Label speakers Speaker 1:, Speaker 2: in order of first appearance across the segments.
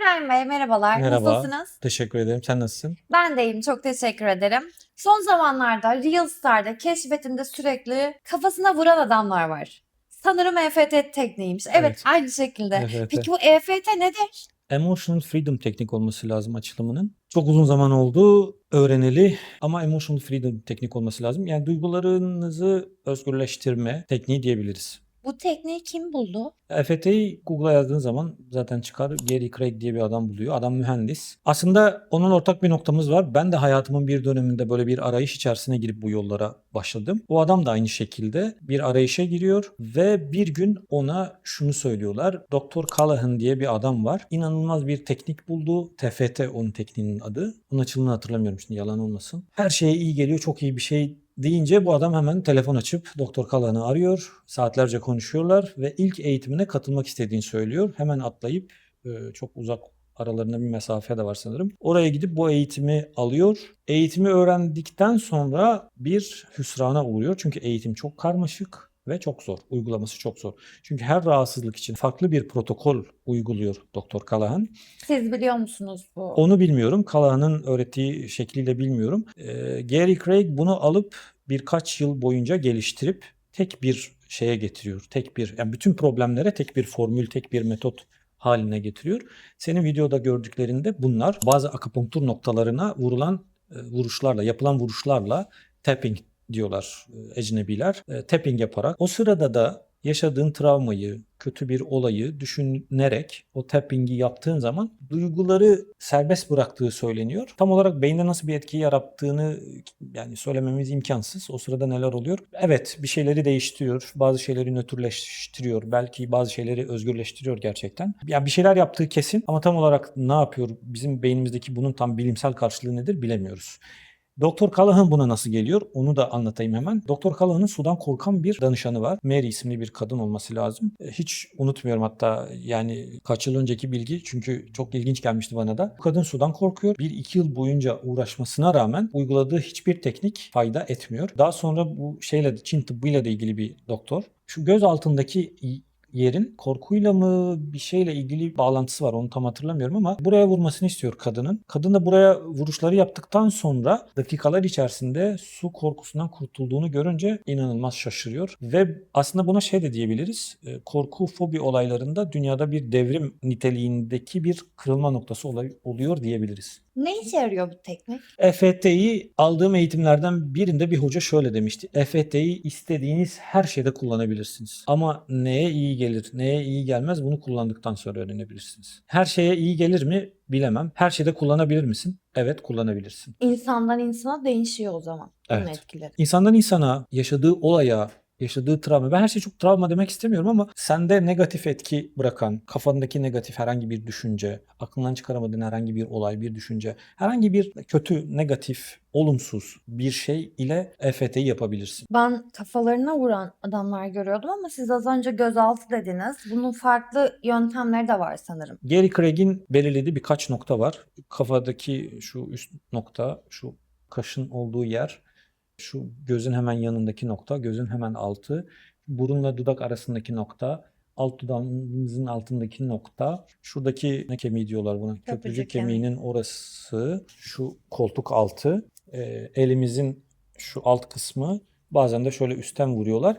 Speaker 1: İbrahim Bey merhabalar.
Speaker 2: Merhaba.
Speaker 1: Nasılsınız?
Speaker 2: Teşekkür ederim. Sen nasılsın?
Speaker 1: Ben de iyiyim. Çok teşekkür ederim. Son zamanlarda Reels'larda keşfetimde sürekli kafasına vuran adamlar var. Sanırım EFT tekniğiymiş. Evet,
Speaker 2: Evet.
Speaker 1: aynı şekilde.
Speaker 2: EFT.
Speaker 1: Peki bu EFT nedir?
Speaker 2: Emotional Freedom teknik olması lazım açılımının. Çok uzun zaman oldu öğreneli ama Emotional Freedom teknik olması lazım. Yani duygularınızı özgürleştirme tekniği diyebiliriz.
Speaker 1: Bu tekniği kim buldu?
Speaker 2: EFT'yi Google'a yazdığın zaman zaten çıkar. Gary Craig diye bir adam buluyor. Adam mühendis. Aslında onun ortak bir noktamız var. Ben de hayatımın bir döneminde böyle bir arayış içerisine girip bu yollara başladım. O adam da aynı şekilde bir arayışa giriyor ve bir gün ona şunu söylüyorlar. Dr. Callahan diye bir adam var. İnanılmaz bir teknik buldu. TFT onun tekniğinin adı. Onun açılımını hatırlamıyorum şimdi yalan olmasın. Her şeye iyi geliyor. Çok iyi bir şey deyince bu adam hemen telefon açıp Doktor Kalan'ı arıyor. Saatlerce konuşuyorlar ve ilk eğitimine katılmak istediğini söylüyor. Hemen atlayıp e, çok uzak aralarında bir mesafe de var sanırım. Oraya gidip bu eğitimi alıyor. Eğitimi öğrendikten sonra bir hüsrana uğruyor. Çünkü eğitim çok karmaşık ve çok zor. Uygulaması çok zor. Çünkü her rahatsızlık için farklı bir protokol uyguluyor Doktor Kalahan.
Speaker 1: Siz biliyor musunuz bu?
Speaker 2: Onu bilmiyorum. Kalahan'ın öğrettiği şekliyle bilmiyorum. Ee, Gary Craig bunu alıp birkaç yıl boyunca geliştirip tek bir şeye getiriyor. Tek bir yani bütün problemlere tek bir formül, tek bir metot haline getiriyor. Senin videoda gördüklerinde bunlar bazı akupunktur noktalarına vurulan e, vuruşlarla, yapılan vuruşlarla tapping diyorlar e, ecnebiler. E, tapping yaparak o sırada da yaşadığın travmayı, kötü bir olayı düşünerek o tapping'i yaptığın zaman duyguları serbest bıraktığı söyleniyor. Tam olarak beyinde nasıl bir etki yarattığını yani söylememiz imkansız. O sırada neler oluyor? Evet bir şeyleri değiştiriyor. Bazı şeyleri nötrleştiriyor. Belki bazı şeyleri özgürleştiriyor gerçekten. Yani bir şeyler yaptığı kesin ama tam olarak ne yapıyor? Bizim beynimizdeki bunun tam bilimsel karşılığı nedir bilemiyoruz. Doktor Callahan buna nasıl geliyor? Onu da anlatayım hemen. Doktor Callahan'ın sudan korkan bir danışanı var. Mary isimli bir kadın olması lazım. E, Hiç unutmuyorum hatta yani kaç yıl önceki bilgi çünkü çok ilginç gelmişti bana da. Bu kadın sudan korkuyor. Bir iki yıl boyunca uğraşmasına rağmen uyguladığı hiçbir teknik fayda etmiyor. Daha sonra bu şeyle Çin tıbbıyla da ilgili bir doktor. Şu göz altındaki yerin korkuyla mı bir şeyle ilgili bağlantısı var onu tam hatırlamıyorum ama buraya vurmasını istiyor kadının. Kadın da buraya vuruşları yaptıktan sonra dakikalar içerisinde su korkusundan kurtulduğunu görünce inanılmaz şaşırıyor ve aslında buna şey de diyebiliriz. e, Korku fobi olaylarında dünyada bir devrim niteliğindeki bir kırılma noktası oluyor diyebiliriz.
Speaker 1: Ne işe yarıyor bu teknik?
Speaker 2: EFT'yi aldığım eğitimlerden birinde bir hoca şöyle demişti. EFT'yi istediğiniz her şeyde kullanabilirsiniz. Ama neye iyi gelir, neye iyi gelmez bunu kullandıktan sonra öğrenebilirsiniz. Her şeye iyi gelir mi bilemem. Her şeyde kullanabilir misin? Evet kullanabilirsin.
Speaker 1: İnsandan insana değişiyor o zaman. Bunun
Speaker 2: Evet.
Speaker 1: etkileri.
Speaker 2: İnsandan insana, yaşadığı olaya, yaşadığı travma. Ben her şey çok travma demek istemiyorum ama sende negatif etki bırakan, kafandaki negatif herhangi bir düşünce, aklından çıkaramadığın herhangi bir olay, bir düşünce, herhangi bir kötü, negatif, olumsuz bir şey ile EFT'yi yapabilirsin.
Speaker 1: Ben kafalarına vuran adamlar görüyordum ama siz az önce gözaltı dediniz. Bunun farklı yöntemleri de var sanırım.
Speaker 2: Gary Craig'in belirlediği birkaç nokta var. Kafadaki şu üst nokta, şu kaşın olduğu yer, şu gözün hemen yanındaki nokta, gözün hemen altı, burunla dudak arasındaki nokta, alt dudağımızın altındaki nokta, şuradaki ne kemiği diyorlar buna?
Speaker 1: Köprücük
Speaker 2: Köprücük
Speaker 1: kemiği.
Speaker 2: kemiğinin orası, şu koltuk altı, e, elimizin şu alt kısmı, bazen de şöyle üstten vuruyorlar.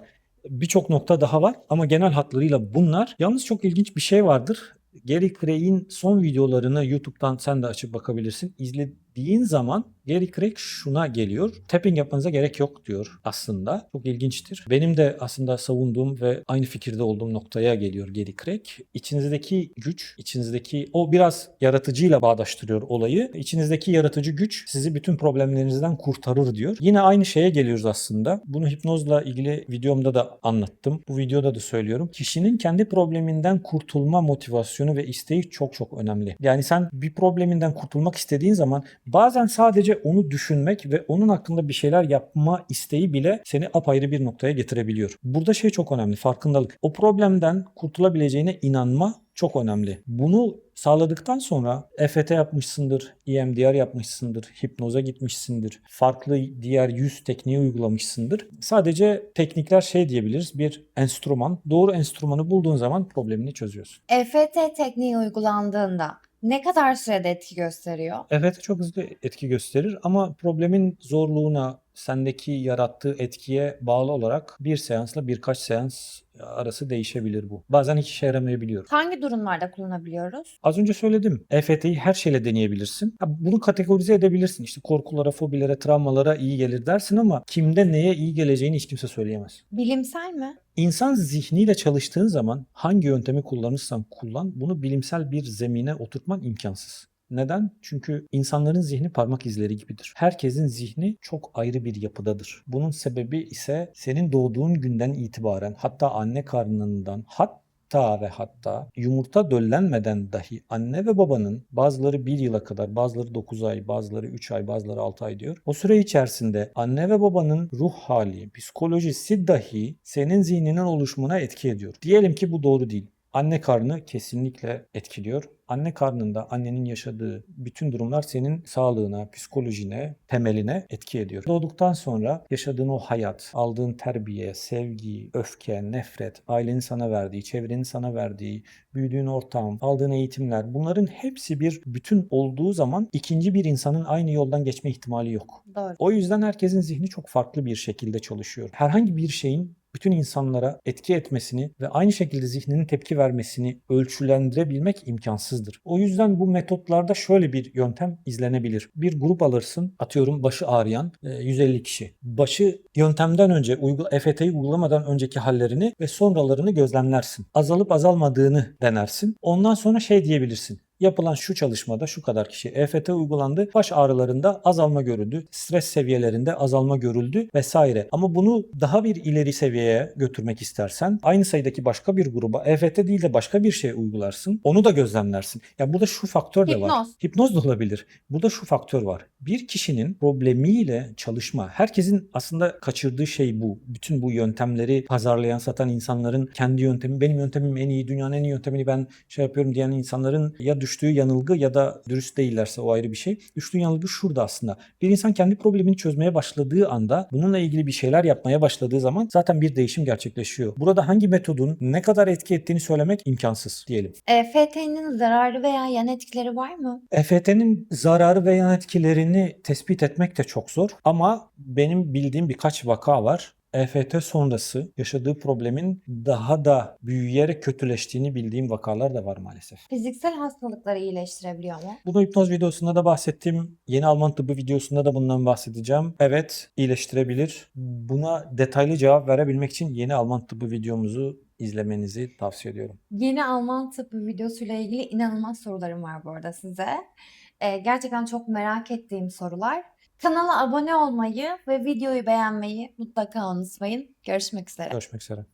Speaker 2: Birçok nokta daha var ama genel hatlarıyla bunlar. Yalnız çok ilginç bir şey vardır. Gary Craig'in son videolarını YouTube'dan sen de açıp bakabilirsin. İzlediğin zaman Gary Craig şuna geliyor. Tapping yapmanıza gerek yok diyor aslında. Çok ilginçtir. Benim de aslında savunduğum ve aynı fikirde olduğum noktaya geliyor Gary Craig. İçinizdeki güç, içinizdeki o biraz yaratıcıyla bağdaştırıyor olayı. İçinizdeki yaratıcı güç sizi bütün problemlerinizden kurtarır diyor. Yine aynı şeye geliyoruz aslında. Bunu hipnozla ilgili videomda da anlattım. Bu videoda da söylüyorum. Kişinin kendi probleminden kurtulma motivasyonu ve isteği çok çok önemli. Yani sen bir probleminden kurtulmak istediğin zaman bazen sadece onu düşünmek ve onun hakkında bir şeyler yapma isteği bile seni apayrı bir noktaya getirebiliyor. Burada şey çok önemli, farkındalık. O problemden kurtulabileceğine inanma çok önemli. Bunu sağladıktan sonra EFT yapmışsındır, EMDR yapmışsındır, hipnoza gitmişsindir, farklı diğer yüz tekniği uygulamışsındır. Sadece teknikler şey diyebiliriz, bir enstrüman. Doğru enstrümanı bulduğun zaman problemini çözüyorsun.
Speaker 1: EFT tekniği uygulandığında ne kadar sürede etki gösteriyor?
Speaker 2: Evet çok hızlı etki gösterir ama problemin zorluğuna, sendeki yarattığı etkiye bağlı olarak bir seansla birkaç seans arası değişebilir bu. Bazen hiç işe yaramayabiliyor.
Speaker 1: Hangi durumlarda kullanabiliyoruz?
Speaker 2: Az önce söyledim. EFT'yi her şeyle deneyebilirsin. Ha, bunu kategorize edebilirsin. İşte korkulara, fobilere, travmalara iyi gelir dersin ama kimde neye iyi geleceğini hiç kimse söyleyemez.
Speaker 1: Bilimsel mi?
Speaker 2: İnsan zihniyle çalıştığın zaman hangi yöntemi kullanırsan kullan bunu bilimsel bir zemine oturtman imkansız. Neden? Çünkü insanların zihni parmak izleri gibidir. Herkesin zihni çok ayrı bir yapıdadır. Bunun sebebi ise senin doğduğun günden itibaren hatta anne karnından hatta ve hatta yumurta döllenmeden dahi anne ve babanın bazıları bir yıla kadar, bazıları 9 ay, bazıları 3 ay, bazıları 6 ay diyor. O süre içerisinde anne ve babanın ruh hali, psikolojisi dahi senin zihninin oluşumuna etki ediyor. Diyelim ki bu doğru değil. Anne karnı kesinlikle etkiliyor. Anne karnında annenin yaşadığı bütün durumlar senin sağlığına, psikolojine, temeline etki ediyor. Doğduktan sonra yaşadığın o hayat, aldığın terbiye, sevgi, öfke, nefret, ailenin sana verdiği, çevrenin sana verdiği, büyüdüğün ortam, aldığın eğitimler bunların hepsi bir bütün olduğu zaman ikinci bir insanın aynı yoldan geçme ihtimali yok.
Speaker 1: Doğru.
Speaker 2: O yüzden herkesin zihni çok farklı bir şekilde çalışıyor. Herhangi bir şeyin bütün insanlara etki etmesini ve aynı şekilde zihninin tepki vermesini ölçülendirebilmek imkansızdır. O yüzden bu metotlarda şöyle bir yöntem izlenebilir. Bir grup alırsın, atıyorum başı ağrıyan e, 150 kişi. Başı yöntemden önce, EFT'yi uygulamadan önceki hallerini ve sonralarını gözlemlersin. Azalıp azalmadığını denersin. Ondan sonra şey diyebilirsin. Yapılan şu çalışmada şu kadar kişi EFT uygulandı. Baş ağrılarında azalma görüldü. Stres seviyelerinde azalma görüldü vesaire. Ama bunu daha bir ileri seviyeye götürmek istersen aynı sayıdaki başka bir gruba EFT değil de başka bir şey uygularsın. Onu da gözlemlersin. Ya burada şu faktör de var.
Speaker 1: Hipnoz.
Speaker 2: Hipnoz da olabilir. Burada şu faktör var. Bir kişinin problemiyle çalışma. Herkesin aslında kaçırdığı şey bu. Bütün bu yöntemleri pazarlayan, satan insanların kendi yöntemi, benim yöntemim en iyi, dünyanın en iyi yöntemini ben şey yapıyorum diyen insanların ya düştüğü yanılgı ya da dürüst değillerse o ayrı bir şey. Düştüğü yanılgı şurada aslında. Bir insan kendi problemini çözmeye başladığı anda bununla ilgili bir şeyler yapmaya başladığı zaman zaten bir değişim gerçekleşiyor. Burada hangi metodun ne kadar etki ettiğini söylemek imkansız diyelim.
Speaker 1: EFT'nin zararı veya yan etkileri var mı?
Speaker 2: EFT'nin zararı ve yan etkilerini tespit etmek de çok zor ama benim bildiğim birkaç vaka var. EFT sonrası yaşadığı problemin daha da büyüyerek kötüleştiğini bildiğim vakalar da var maalesef.
Speaker 1: Fiziksel hastalıkları iyileştirebiliyor mu?
Speaker 2: Bunu hipnoz videosunda da bahsettim. Yeni Alman tıbbı videosunda da bundan bahsedeceğim. Evet iyileştirebilir. Buna detaylı cevap verebilmek için yeni Alman tıbbı videomuzu izlemenizi tavsiye ediyorum.
Speaker 1: Yeni Alman tıbbı videosuyla ilgili inanılmaz sorularım var bu arada size. Ee, gerçekten çok merak ettiğim sorular. Kanala abone olmayı ve videoyu beğenmeyi mutlaka unutmayın. Görüşmek üzere.
Speaker 2: Görüşmek üzere.